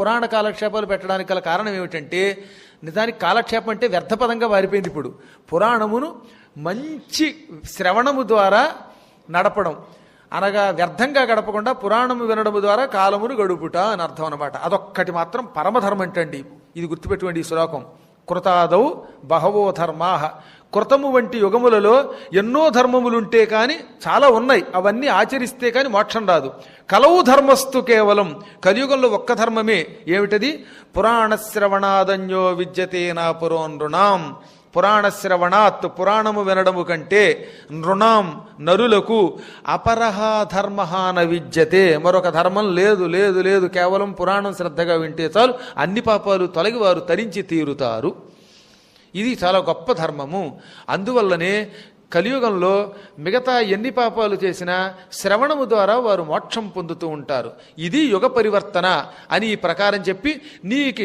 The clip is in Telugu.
పురాణ కాలక్షేపాలు పెట్టడానికి గల కారణం ఏమిటంటే నిజానికి కాలక్షేపం అంటే వ్యర్థపదంగా మారిపోయింది ఇప్పుడు. పురాణమును మంచి శ్రవణము ద్వారా నడపడం. అనగా వ్యర్థంగా గడపకుండా పురాణము వినడము ద్వారా కాలమును గడుపుట అని అర్థం అనమాట అదొక్కటి మాత్రం పరమధర్మం అంటండి. ఇది గుర్తుపెట్టుకోండి ఈ శ్లోకం. కృతాదౌ బహవో ధర్మాహ కృతము వంటి యుగములలో ఎన్నో ధర్మములుంటే కాని చాలా ఉన్నాయి. అవన్నీ ఆచరిస్తే కాని మోక్షం రాదు. కలవు ధర్మస్తు కేవలం కలియుగంలో ఒక్క ధర్మమే. ఏమిటది? పురాణశ్రవణాదన్యో విద్యతే నా పురోనృణాం పురాణ శ్రవణాత్ పురాణము వినడము కంటే నృణాం నరులకు అపరహ ధర్మహాన విద్యతే. మరొక ధర్మం లేదు లేదు లేదు కేవలం పురాణం శ్రద్ధగా వింటే చాలు. అన్ని పాపాలు తొలగి వారు తరించి తీరుతారు. ఇది చాలా గొప్ప ధర్మము. అందువల్లనే కలియుగంలో మిగతా ఎన్ని పాపాలు చేసినా శ్రవణము ద్వారా వారు మోక్షం పొందుతూ ఉంటారు. ఇది యుగ పరివర్తన అని ఈ ప్రకారం చెప్పి నీకు